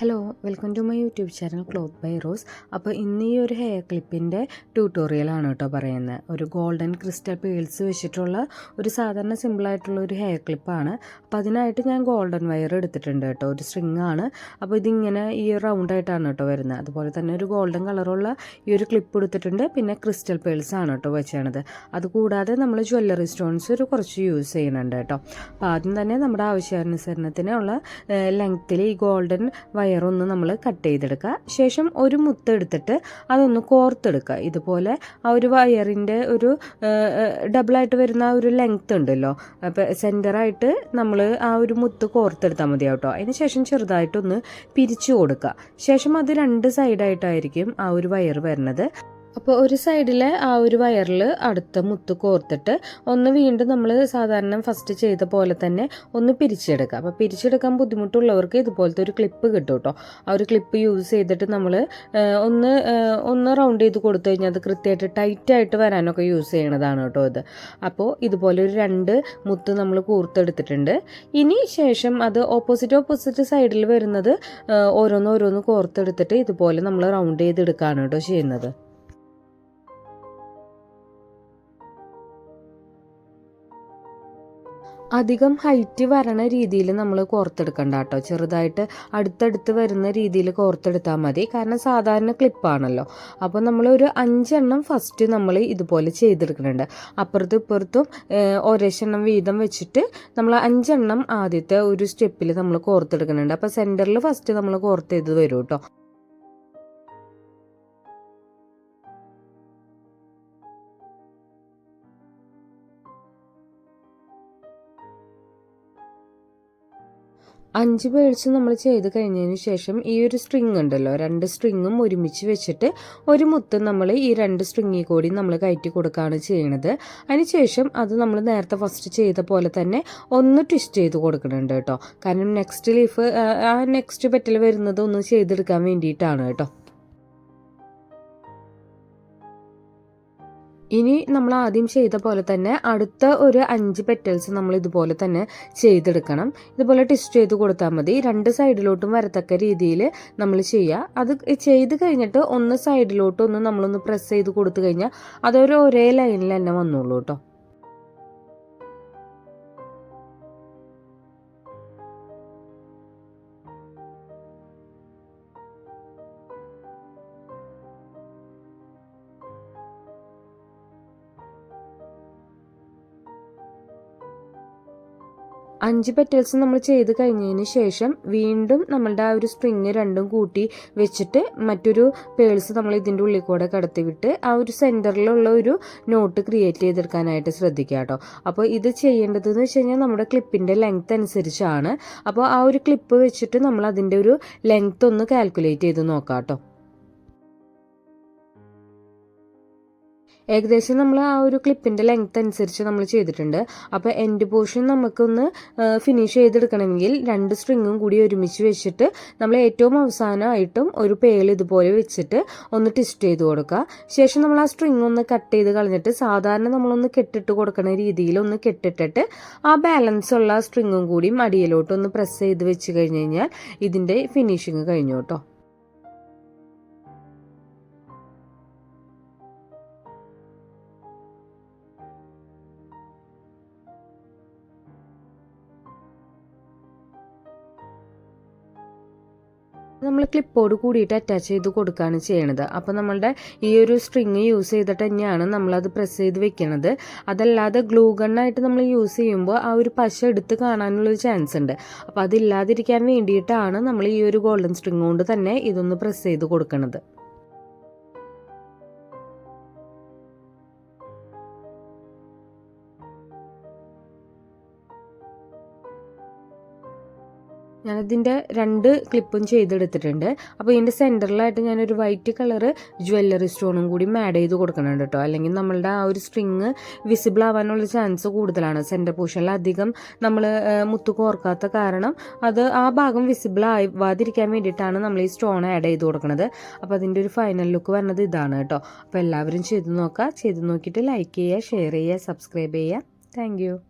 Hello welcome to my YouTube channel cloth by Rose അപ്പോൾ ഇന്ന് ഈ ഒരു ഹെയർ ക്ലിപ്പിന്റെ ട്യൂട്ടോറിയലാണ് കേട്ടോ പറയുന്നത്. ഒരു ഗോൾഡൻ ക്രിസ്റ്റൽ പേൾസ് വെച്ചിട്ടുള്ള ഒരു സാധാരണ സിമ്പിളായിട്ടുള്ള ഒരു ഹെയർ ക്ലിപ്പാണ് അപ്പോൾ അതിനായിട്ട് ഞാൻ ഗോൾഡൻ വയർ എടുത്തിട്ടുണ്ട് കേട്ടോ. ഒരു സ്ട്രിങ് ആണ്. അപ്പോൾ ഇതിങ്ങനെ ഈ റൗണ്ട് ആയിട്ടാണ് കേട്ടോ വരുന്നത്. അതുപോലെ തന്നെ ഒരു ഗോൾഡൻ കളറുള്ള ഈ ഒരു ക്ലിപ്പ് എടുത്തിട്ടുണ്ട്. പിന്നെ ക്രിസ്റ്റൽ പേൾസ് ആണ് കേട്ടോ വെച്ചത് അതുകൂടാതെ നമ്മൾ ജ്വല്ലറി സ്റ്റോൺസ് ഒരു കുറച്ച് യൂസ് ചെയ്യുന്നുണ്ട് കേട്ടോ. അപ്പോൾ ആദ്യം തന്നെ നമ്മുടെ ആവശ്യാനുസരണത്തിനുള്ള ലെങ്ത്തിൽ ഈ ഗോൾഡൻ വയറൊന്ന് നമ്മൾ കട്ട് ചെയ്തെടുക്കുക. ശേഷം ഒരു മുത്ത് എടുത്തിട്ട് അതൊന്ന് കോർത്തെടുക്കുക. ഇതുപോലെ ആ ഒരു വയറിന്റെ ഒരു ഡബിളായിട്ട് വരുന്ന ഒരു ലെങ്ത് ഉണ്ടല്ലോ. അപ്പോൾ സെന്ററായിട്ട് നമ്മൾ ആ ഒരു മുത്ത് കോർത്തെടുത്താൽ മതി കേട്ടോ അതിന് ശേഷം ചെറുതായിട്ടൊന്ന് പിരിച്ചു കൊടുക്കുക. ശേഷം അത് രണ്ട് സൈഡായിട്ടായിരിക്കും ആ ഒരു വയർ വരുന്നത്. അപ്പോൾ ഒരു സൈഡിലെ ആ ഒരു വയറിൽ അടുത്ത മുത്ത് കോർത്തിട്ട് ഒന്ന് വീണ്ടും നമ്മൾ സാധാരണ ഫസ്റ്റ് ചെയ്ത പോലെ തന്നെ ഒന്ന് പിരിച്ചെടുക്കുക. അപ്പോൾ പിരിച്ചെടുക്കാൻ ബുദ്ധിമുട്ടുള്ളവർക്ക് ഇതുപോലത്തെ ഒരു ക്ലിപ്പ് കിട്ടും കേട്ടോ ആ ഒരു ക്ലിപ്പ് യൂസ് ചെയ്തിട്ട് നമ്മൾ ഒന്ന് ഒന്ന് റൗണ്ട് ചെയ്ത് കൊടുത്തു കഴിഞ്ഞാൽ അത് കൃത്യമായിട്ട് ടൈറ്റായിട്ട് വരാനൊക്കെ യൂസ് ചെയ്യണതാണ് കേട്ടോ ഇത്. അപ്പോൾ ഇതുപോലെ ഒരു രണ്ട് മുത്ത് നമ്മൾ കോർത്തെടുത്തിട്ടുണ്ട്. ഇനി ശേഷം അത് ഓപ്പോസിറ്റ് ഓപ്പോസിറ്റ് സൈഡിൽ വരുന്നത് ഓരോന്ന് ഓരോന്ന് കോർത്തെടുത്തിട്ട് ഇതുപോലെ നമ്മൾ റൗണ്ട് ചെയ്തെടുക്കുകയാണ് കേട്ടോ ചെയ്യുന്നത്. അധികം ഹൈറ്റ് വരണ രീതിയിൽ നമ്മൾ കോർത്തെടുക്കണ്ട കേട്ടോ. ചെറുതായിട്ട് അടുത്തടുത്ത് വരുന്ന രീതിയിൽ കോർത്തെടുത്താൽ മതി. കാരണം സാധാരണ ക്ലിപ്പാണല്ലോ അപ്പോൾ നമ്മൾ ഒരു അഞ്ചെണ്ണം ഫസ്റ്റ് നമ്മൾ ഇതുപോലെ ചെയ്തെടുക്കുന്നുണ്ട്. അപ്പുറത്തും ഇപ്പുറത്തും ഒരേശെണ്ണം വീതം വെച്ചിട്ട് നമ്മൾ അഞ്ചെണ്ണം ആദ്യത്തെ ഒരു സ്റ്റെപ്പിൽ നമ്മൾ കോർത്തെടുക്കുന്നുണ്ട്. അപ്പോൾ സെന്ററിൽ ഫസ്റ്റ് നമ്മൾ കോർത്ത് ചെയ്ത് വരും കേട്ടോ. അഞ്ച് പേഴ്സ് നമ്മൾ ചെയ്ത് കഴിഞ്ഞതിന് ശേഷം ഈ ഒരു സ്ട്രിങ് ഉണ്ടല്ലോ രണ്ട് സ്ട്രിങ്ങും ഒരുമിച്ച് വെച്ചിട്ട് ഒരു മുത്ത് നമ്മൾ ഈ രണ്ട് സ്ട്രിങ്ങിൽ കൂടി നമ്മൾ കയറ്റി കൊടുക്കുകയാണ് ചെയ്യണത്. അതിനുശേഷം അത് നമ്മൾ നേരത്തെ ഫസ്റ്റ് ചെയ്ത പോലെ തന്നെ ഒന്ന് ട്വിസ്റ്റ് ചെയ്ത് കൊടുക്കുന്നുണ്ട് കേട്ടോ. കാരണം നെക്സ്റ്റ് ലീഫ് ആ നെക്സ്റ്റ് പെറ്റൽ വരുന്നത് ഒന്ന് ചെയ്തെടുക്കാൻ വേണ്ടിയിട്ടാണ് കേട്ടോ. ഇനി നമ്മൾ ആദ്യം ചെയ്ത പോലെ തന്നെ അടുത്ത ഒരു അഞ്ച് പെറ്റൽസ് നമ്മൾ ഇതുപോലെ തന്നെ ചെയ്തെടുക്കണം. ഇതുപോലെ ട്വിസ്റ്റ് ചെയ്ത് കൊടുത്താൽ മതി. രണ്ട് സൈഡിലോട്ടും വരത്തക്ക രീതിയിൽ നമ്മൾ ചെയ്യുക. അത് ചെയ്ത് കഴിഞ്ഞിട്ട് ഒന്ന് സൈഡിലോട്ട് ഒന്ന് നമ്മളൊന്ന് പ്രസ് ചെയ്ത് കൊടുത്തു കഴിഞ്ഞാൽ അതൊരു ഒരേ ലൈനിൽ തന്നെ വന്നോളൂ കേട്ടോ. അഞ്ച് പെറ്റൽസ് നമ്മൾ ചെയ്ത് കഴിഞ്ഞതിന് ശേഷം വീണ്ടും നമ്മളുടെ ആ ഒരു സ്പ്രിങ് രണ്ടും കൂട്ടി വെച്ചിട്ട് മറ്റൊരു പേൾസ് നമ്മൾ ഇതിന്റെ ഉള്ളിൽ കൂടെ കടത്തിവിട്ട് ആ ഒരു സെന്ററിലുള്ള ഒരു നോട്ട് ക്രിയേറ്റ് ചെയ്തെടുക്കാനായിട്ട് ശ്രദ്ധിക്കുക കേട്ടോ. അപ്പോൾ ഇത് ചെയ്യേണ്ടതെന്ന് വെച്ച് കഴിഞ്ഞാൽ നമ്മുടെ ക്ലിപ്പിന്റെ ലെങ്ത് അനുസരിച്ചാണ്. അപ്പോൾ ആ ഒരു ക്ലിപ്പ് വെച്ചിട്ട് നമ്മൾ അതിന്റെ ഒരു ലെങ്ത് ഒന്ന് കാൽക്കുലേറ്റ് ചെയ്ത് നോക്കാം കേട്ടോ. ഏകദേശം നമ്മൾ ആ ഒരു ക്ലിപ്പിന്റെ ലെങ്ത് അനുസരിച്ച് നമ്മൾ ചെയ്തിട്ടുണ്ട്. അപ്പോൾ എൻഡ് പോർഷൻ നമുക്കൊന്ന് ഫിനിഷ് ചെയ്തെടുക്കണമെങ്കിൽ രണ്ട് സ്ട്രിങ്ങും കൂടി ഒരുമിച്ച് വെച്ചിട്ട് നമ്മൾ ഏറ്റവും അവസാനമായിട്ടും ഒരു പേൾ ഇതുപോലെ വെച്ചിട്ട് ഒന്ന് ട്വിസ്റ്റ് ചെയ്ത് കൊടുക്കുക. ശേഷം നമ്മൾ ആ സ്ട്രിങ് ഒന്ന് കട്ട് ചെയ്ത് കളഞ്ഞിട്ട് സാധാരണ നമ്മളൊന്ന് കെട്ടിട്ട് കൊടുക്കുന്ന രീതിയിൽ ഒന്ന് കെട്ടിട്ടിട്ട് ആ ബാലൻസ് ഉള്ള സ്ട്രിങ്ങും കൂടി മടിയിലോട്ട് ഒന്ന് പ്രസ് ചെയ്ത് വെച്ച് കഴിഞ്ഞ് കഴിഞ്ഞാൽ ഇതിന്റെ ഫിനിഷിങ് കഴിഞ്ഞു കേട്ടോ. നമ്മൾ ക്ലിപ്പോട് കൂടിയിട്ട് അറ്റാച്ച് ചെയ്ത് കൊടുക്കുകയാണ് ചെയ്യണത്. അപ്പോൾ നമ്മളുടെ ഈ ഒരു സ്ട്രിങ് യൂസ് ചെയ്തിട്ട് തന്നെയാണ് നമ്മളത് പ്രസ് ചെയ്ത് വെക്കുന്നത് അതല്ലാതെ ഗ്ലൂ ഗണ്ണായിട്ട് നമ്മൾ യൂസ് ചെയ്യുമ്പോൾ ആ ഒരു പശ എടുത്ത് കാണാനുള്ളൊരു ചാൻസ് ഉണ്ട്. അപ്പോൾ അതില്ലാതിരിക്കാൻ വേണ്ടിയിട്ടാണ് നമ്മൾ ഈ ഒരു ഗോൾഡൻ സ്ട്രിങ് കൊണ്ട് തന്നെ ഇതൊന്ന് പ്രസ് ചെയ്ത് കൊടുക്കുന്നത് ഞാനതിന്റെ രണ്ട് ക്ലിപ്പും ചെയ്തെടുത്തിട്ടുണ്ട്. അപ്പോൾ ഇതിന്റെ സെന്ററിലായിട്ട് ഞാനൊരു വൈറ്റ് കളർ ജ്വല്ലറി സ്റ്റോണും കൂടി ആഡ് ചെയ്ത് കൊടുക്കുന്നുണ്ട് കേട്ടോ. അല്ലെങ്കിൽ നമ്മളുടെ ആ ഒരു സ്ട്രിങ് വിസിബിൾ ആവാനുള്ള ചാൻസ് കൂടുതലാണ്. സെന്റർ പോർഷനിൽ അധികം നമ്മൾ മുത്തു കോർക്കാത്ത കാരണം അത് ആ ഭാഗം വിസിബിൾ ആവാതിരിക്കാൻ വേണ്ടിയിട്ടാണ് നമ്മൾ ഈ സ്റ്റോൺ ആഡ് ചെയ്ത് കൊടുക്കുന്നത്. അപ്പോൾ അതിന്റെ ഒരു ഫൈനൽ ലുക്ക് വരുന്നത് ഇതാണ് കേട്ടോ. അപ്പോൾ എല്ലാവരും ചെയ്ത് നോക്കുക. ചെയ്ത് നോക്കിയിട്ട് ലൈക്ക് ചെയ്യുക ഷെയർ ചെയ്യുക സബ്സ്ക്രൈബ് ചെയ്യുക. താങ്ക്